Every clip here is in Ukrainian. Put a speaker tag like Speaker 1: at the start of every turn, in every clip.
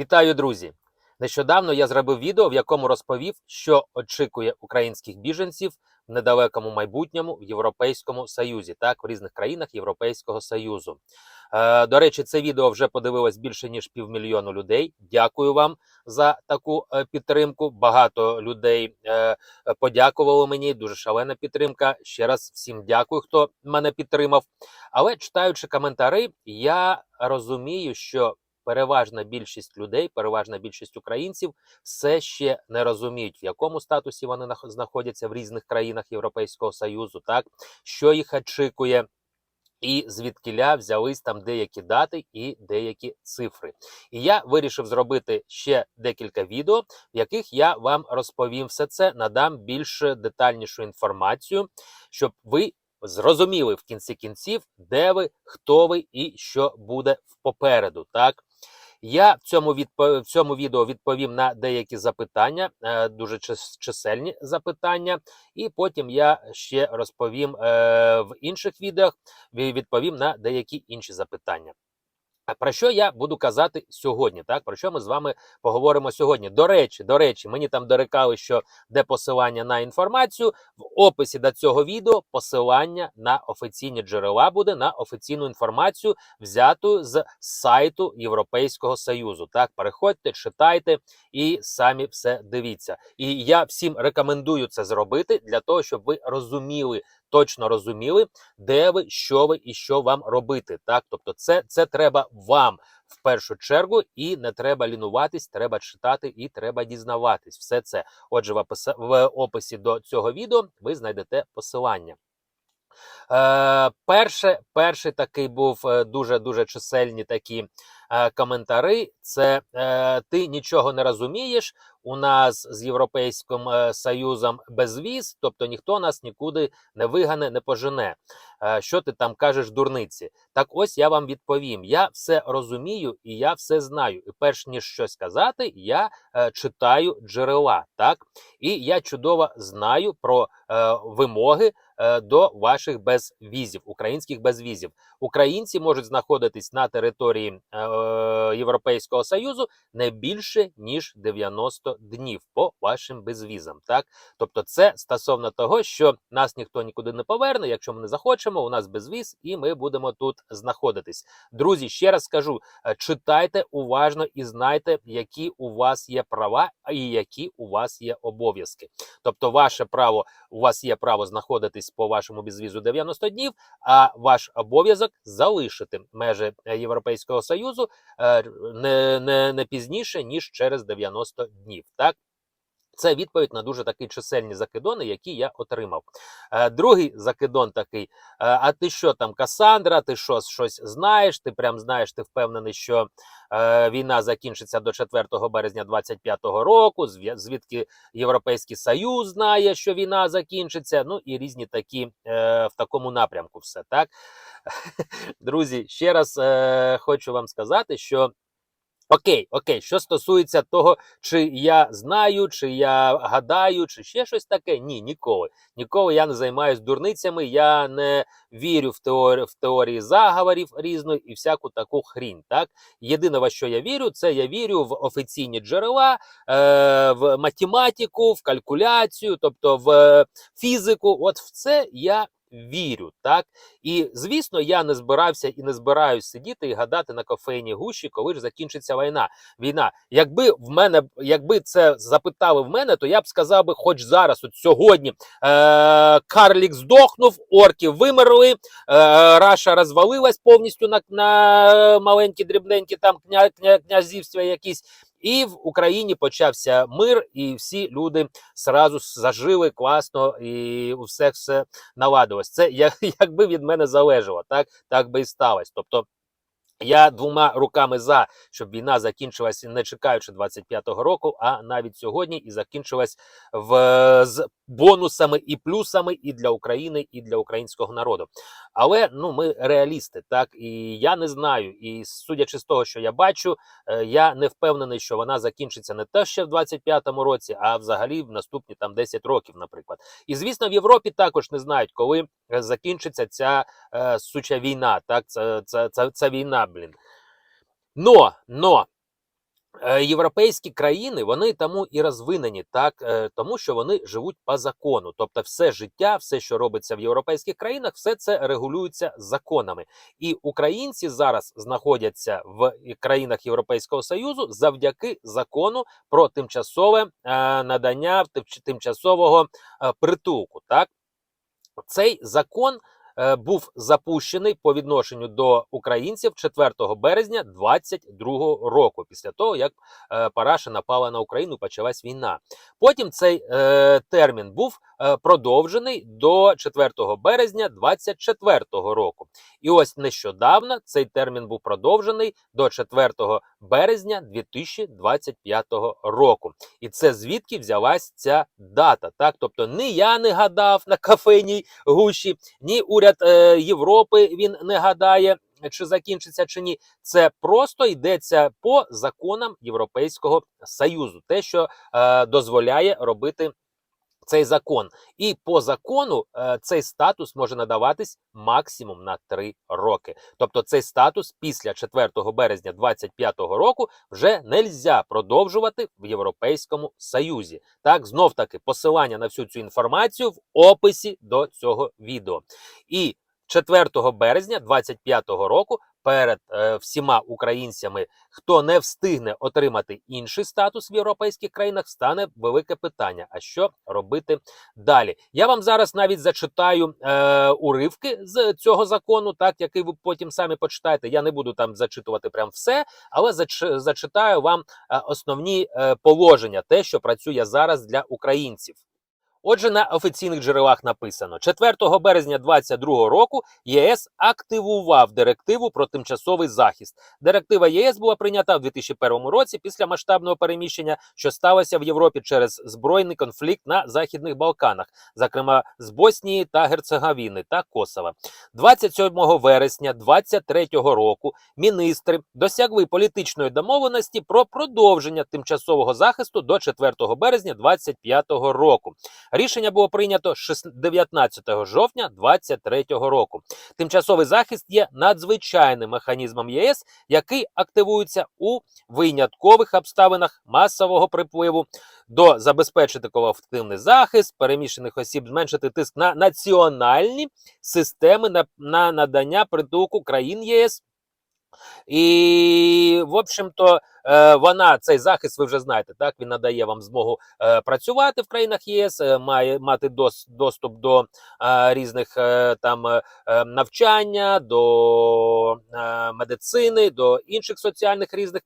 Speaker 1: Вітаю, друзі! Нещодавно я зробив відео, в якому розповів, що очікує українських біженців в недалекому майбутньому в Європейському Союзі, так в різних країнах Європейського Союзу. Е, до речі, це відео вже подивилось більше ніж півмільйону людей. Дякую вам за таку е, підтримку. Багато людей е, подякувало мені. Дуже шалена підтримка. Ще раз всім дякую, хто мене підтримав. Але читаючи коментари, я розумію, що переважна більшість людей, переважна більшість українців все ще не розуміють, в якому статусі вони нах- знаходяться в різних країнах Європейського Союзу, так що їх очікує. І звідкіля взялись там деякі дати і деякі цифри. І я вирішив зробити ще декілька відео, в яких я вам розповім все це, надам більш детальнішу інформацію, щоб ви зрозуміли в кінці кінців, де ви, хто ви і що буде попереду. Так я в цьому відпо... в цьому відео відповім на деякі запитання, е, дуже чисельні запитання, і потім я ще розповім е, в інших відео, відповім на деякі інші запитання. Про що я буду казати сьогодні? Так, про що ми з вами поговоримо сьогодні? До речі, до речі, мені там дорекали, що де посилання на інформацію. В описі до цього відео посилання на офіційні джерела буде на офіційну інформацію, взяту з сайту Європейського Союзу. Так, переходьте, читайте і самі все дивіться. І я всім рекомендую це зробити для того, щоб ви розуміли. Точно розуміли, де ви, що ви і що вам робити. Так, тобто, це, це треба вам в першу чергу, і не треба лінуватись, треба читати і треба дізнаватись. Все це. Отже, в, опис- в описі до цього відео ви знайдете посилання. Е, перше, перший такий був е, дуже дуже чисельні такі коментари. Це е, ти нічого не розумієш. У нас з Європейським е, Союзом безвіз, тобто ніхто нас нікуди не вигане, не пожене. Е, що ти там кажеш, дурниці? Так ось я вам відповім. Я все розумію і я все знаю. І перш ніж щось сказати, я е, читаю джерела. Так і я чудово знаю про е, вимоги е, до ваших безвізів, українських безвізів. Українці можуть знаходитись на території е, Європейського Союзу не більше ніж 90 днів по вашим безвізам. Так, тобто, це стосовно того, що нас ніхто нікуди не поверне. Якщо ми не захочемо, у нас безвіз, і ми будемо тут знаходитись. Друзі, ще раз скажу: е, читайте уважно і знайте, які у вас є права і які у вас є обов'язки. Тобто, ваше право у вас є право знаходитись по вашому безвізу 90 днів, а ваш обов'язок залишити межі е, Європейського Союзу е, не, не, не пізніше ніж через 90 днів. Так. Це відповідь на дуже такі чисельні закидони, які я отримав. Е, другий закидон такий: е, а ти що там, Касандра? Ти що щось знаєш? Ти прям знаєш, ти впевнений, що е, війна закінчиться до 4 березня 25-го року. Звідки Європейський Союз знає, що війна закінчиться? Ну і різні такі в такому напрямку. Все так. Друзі, ще раз е, хочу вам сказати, що. Окей, окей, що стосується того, чи я знаю, чи я гадаю, чи ще щось таке, ні, ніколи. Ніколи я не займаюся дурницями, я не вірю в теорію в теорії заговорів різної і всяку таку хрінь. Так, єдине, во що я вірю, це я вірю в офіційні джерела, е, в математику, в калькуляцію, тобто в фізику. От в це я вірю. Так, і звісно, я не збирався і не збираюсь сидіти і гадати на кофейній гущі, коли ж закінчиться війна. Війна. Якби в мене, якби це запитали в мене, то я б сказав би, хоч зараз, от сьогодні, е- Карлік здохнув, орки вимерли, е- Раша розвалилась повністю на, на маленькі дрібненькі там кня, кня, князівства якісь. І в Україні почався мир, і всі люди сразу зажили класно, і все все наладилось. Це як, якби від мене залежало, так, так би і сталося. Тобто я двома руками за, щоб війна закінчилась не чекаючи 25-го року, а навіть сьогодні і закінчилась в з бонусами і плюсами і для України, і для українського народу. Але ну ми реалісти, так і я не знаю. І судячи з того, що я бачу, е, я не впевнений, що вона закінчиться не те ще в 25-му році, а взагалі в наступні там 10 років, наприклад. І звісно, в Європі також не знають, коли е, закінчиться ця е, суча війна. Так, це, це, це, це війна, блін. Но, но Європейські країни вони тому і розвинені, так е, тому що вони живуть по закону. Тобто, все життя, все, що робиться в європейських країнах, все це регулюється законами. І українці зараз знаходяться в країнах Європейського союзу завдяки закону про тимчасове е, надання тимчасового е, притулку. Так, цей закон е, був запущений по відношенню до українців 4 березня 22 року, після того як е, Параша напала на Україну, почалась війна. Потім цей е, термін був е, продовжений до 4 березня 24 року. І ось нещодавно цей термін був продовжений до 4 березня 2025 року. І це звідки взялась ця дата. Так, тобто не я не гадав на кафейній гущі, ні уряд е, Європи він не гадає. Чи закінчиться чи ні, це просто йдеться по законам Європейського союзу, те, що е, дозволяє робити цей закон. І по закону е, цей статус може надаватись максимум на 3 роки. Тобто цей статус після 4 березня 2025 року вже нельзя продовжувати в Європейському Союзі. Так, знов таки посилання на всю цю інформацію в описі до цього відео. І 4 березня 2025 року перед е, всіма українцями, хто не встигне отримати інший статус в європейських країнах, стане велике питання: а що робити далі? Я вам зараз навіть зачитаю е, уривки з цього закону, так який ви потім самі почитаєте. Я не буду там зачитувати прям все, але зач, зачитаю вам е, основні е, положення, те, що працює зараз для українців. Отже, на офіційних джерелах написано 4 березня 2022 року ЄС активував директиву про тимчасовий захист. Директива ЄС була прийнята в 2001 році після масштабного переміщення, що сталося в Європі через збройний конфлікт на західних Балканах, зокрема з Боснії та Герцеговіни та Косова. 27 вересня 2023 року міністри досягли політичної домовленості про продовження тимчасового захисту до 4 березня 2025 року. Рішення було прийнято шест- 19 жовтня 2023 року. Тимчасовий захист є надзвичайним механізмом ЄС, який активується у виняткових обставинах масового припливу до забезпечити колективний захист переміщених осіб, зменшити тиск на національні системи на, на надання притулку країн ЄС. І, в общем-то, е, вона цей захист, ви вже знаєте, так він надає вам змогу е, працювати в країнах ЄС, е, має мати дос, доступ до різних там навчання, до медицини, до інших соціальних різних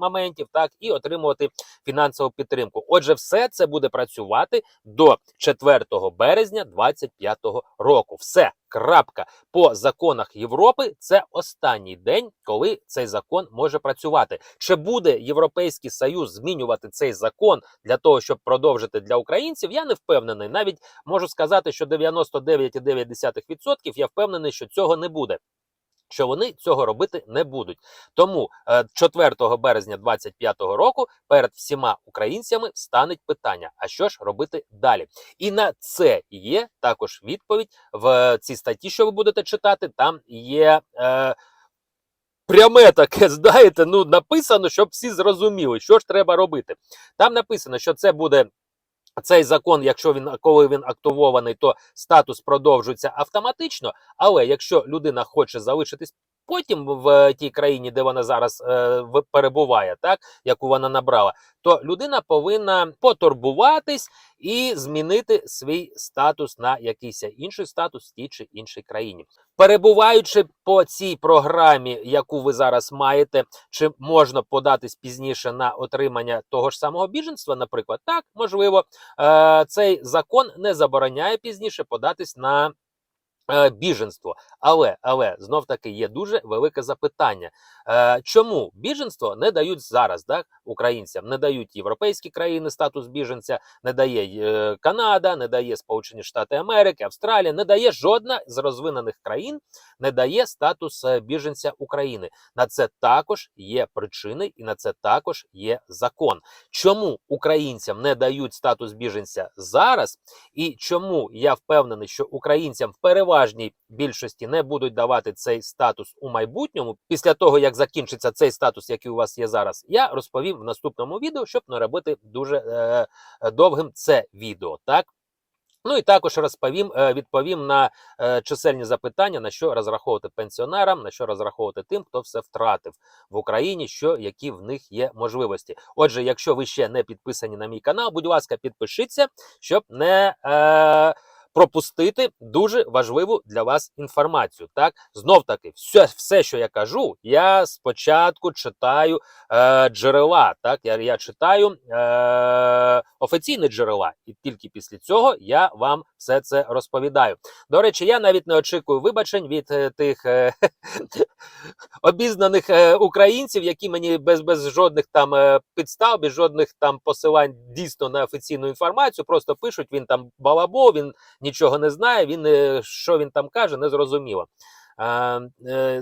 Speaker 1: моментів, так і отримувати фінансову підтримку. Отже, все це буде працювати до 4 березня 2025 року. Все. Крапка по законах Європи це останній день, коли цей закон може працювати. Чи буде Європейський Союз змінювати цей закон для того, щоб продовжити для українців? Я не впевнений. Навіть можу сказати, що 99,9% я впевнений, що цього не буде. Що вони цього робити не будуть, тому е, 4 березня 2025 року перед всіма українцями стане питання: а що ж робити далі? І на це є також відповідь в цій статті, що ви будете читати. Там є е, пряме таке, знаєте, ну написано, щоб всі зрозуміли, що ж треба робити. Там написано, що це буде. Цей закон, якщо він коли він активований, то статус продовжується автоматично. Але якщо людина хоче залишитись потім в тій країні, де вона зараз е, перебуває, так яку вона набрала, то людина повинна потурбуватись і змінити свій статус на якийсь інший статус в тій чи іншій країні. Перебуваючи по цій програмі, яку ви зараз маєте, чи можна податись пізніше на отримання того ж самого біженства, наприклад, так можливо, е, цей закон не забороняє пізніше податись на. Е, Біженство, але але знов таки є дуже велике запитання. Е, чому біженство не дають зараз так, українцям? Не дають європейські країни статус біженця, не дає е, Канада, не дає Сполучені Штати Америки, Австралія, не дає жодна з розвинених країн, не дає статус е, біженця України. На це також є причини, і на це також є закон. Чому українцям не дають статус біженця зараз? І чому я впевнений, що українцям в переважній більшості не будуть давати цей статус у майбутньому, після того як закінчиться цей статус, який у вас є зараз, я розповім в наступному відео, щоб не робити дуже е, е, довгим це відео. Так. Ну і також розповім, е, відповім на е, чисельні запитання, на що розраховувати пенсіонерам, на що розраховувати тим, хто все втратив в Україні, що які в них є можливості. Отже, якщо ви ще не підписані на мій канал, будь ласка, підпишіться, щоб не е, пропустити дуже важливу для вас інформацію. Так, знов таки, все, все, що я кажу, я спочатку читаю е, джерела. Так, я, я читаю е, офіційні джерела, і тільки після цього я вам все це розповідаю. До речі, я навіть не очікую вибачень від е, тих е, обізнаних е, українців, які мені без, без жодних там е, підстав, без жодних там посилань дійсно на офіційну інформацію, просто пишуть, він там балабо, він нічого не знає, він е, що він там каже, не зрозуміло. Е,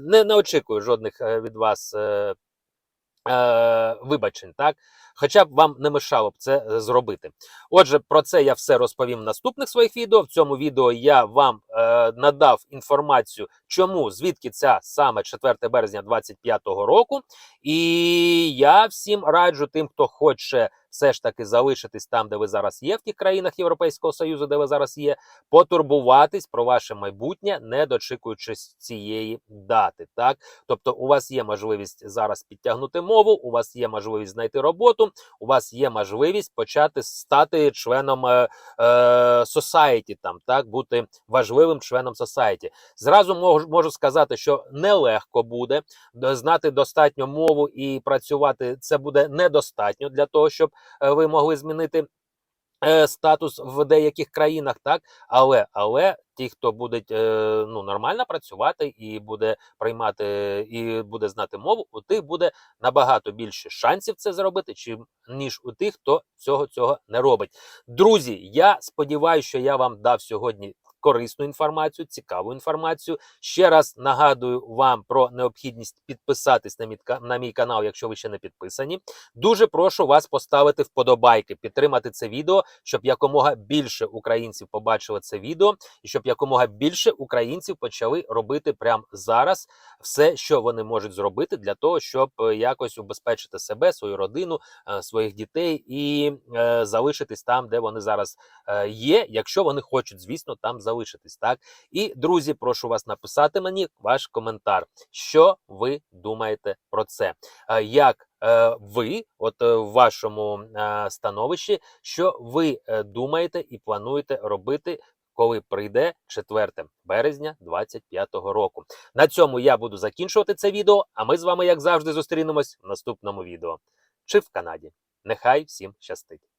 Speaker 1: не, не очікую жодних е, від вас вибачень, так? Хоча б вам не мешало б це зробити. Отже, про це я все розповім в наступних своїх відео. В цьому відео я вам е, надав інформацію, чому, звідки ця саме 4 березня 2025 року. І я всім раджу тим, хто хоче все ж таки залишитись там, де ви зараз є, в тих країнах Європейського Союзу, де ви зараз є, потурбуватись про ваше майбутнє, не дочікуючись цієї дати. Так, тобто, у вас є можливість зараз підтягнути мову, у вас є можливість знайти роботу, у вас є можливість почати стати членом е, е, там так бути важливим членом society. Зразу можу, можу сказати, що нелегко буде знати достатньо мову і працювати. Це буде недостатньо для того, щоб е, ви могли змінити. е, Статус в деяких країнах, так але але ті, хто будуть е, ну нормально працювати і буде приймати і буде знати мову, у тих буде набагато більше шансів це зробити, чим ніж у тих, хто цього цього не робить. Друзі, я сподіваюся, що я вам дав сьогодні корисну інформацію, цікаву інформацію. Ще раз нагадую вам про необхідність підписатись на мій, на мій канал, якщо ви ще не підписані. Дуже прошу вас поставити вподобайки, підтримати це відео, щоб якомога більше українців побачили це відео, і щоб якомога більше українців почали робити прямо зараз все, що вони можуть зробити для того, щоб е, якось убезпечити себе, свою родину, е, своїх дітей і е, залишитись там, де вони зараз є, якщо вони хочуть, звісно, там залишитись. Так і друзі, прошу вас написати мені ваш коментар, що ви думаєте про це. Е, Як е, ви, от е, в вашому становищі, що ви думаєте і плануєте робити? Коли прийде 4 березня 25-го року. На цьому я буду закінчувати це відео, а ми з вами, як завжди, зустрінемось в наступному відео чи в Канаді. Нехай всім щастить!